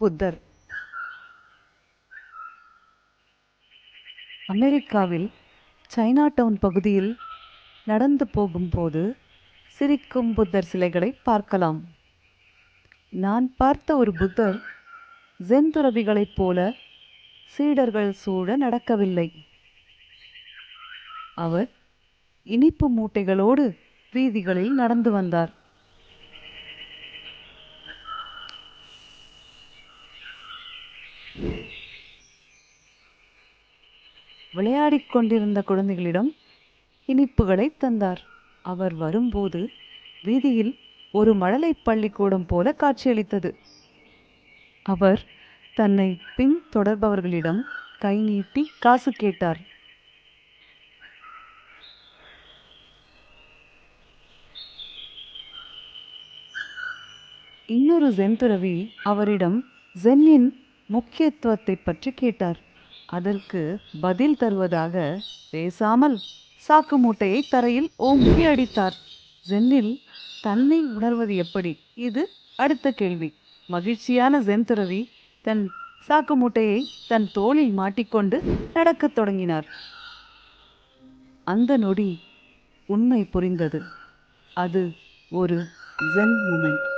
புத்தர். அமெரிக்காவில் China down பகுதியில் நடந்து போகும்போது சிரிக்கும் புத்தர் சிலைகளை பார்க்கலாம். நான் பார்த்த ஒரு புத்தர் ஜென் துறவிகளைப் போல சீடர்கள் சூழ நடக்கவில்லை. அவர் இனிப்பு மூட்டைகளோடு வீதிகளில் நடந்து வந்தார். விளையாடிக் கொண்டிருந்த குழந்தைகளிடம் இனிப்புகளை தந்தார். அவர் வரும்போது வீதியில் ஒரு மழலை பள்ளிக்கூடம் போல காட்சியளித்தது. அவர் தன்னை பின் தொடர்பவர்களிடம் கை நீட்டி காசு கேட்டார். இன்னொரு ஜென் துறவி அவரிடம் ஜென்னின் முக்கியத்துவத்தை பற்றி கேட்டார். அதற்கு பதில் தருவதாக பேசாமல் சாக்கு மூட்டையை தரையில் ஓங்கி அடித்தார். ஜென்னில் தன்னை உணர்வது எப்படி? இது அடுத்த கேள்வி. மகிழ்ச்சியான ஜென் துறவி தன் சாக்கு மூட்டையை தன் தோளில் மாட்டிக்கொண்டு நடக்கத் தொடங்கினார். அந்த நொடி உண்மை புரிந்தது. அது ஒரு ஜென் மூமெண்ட்.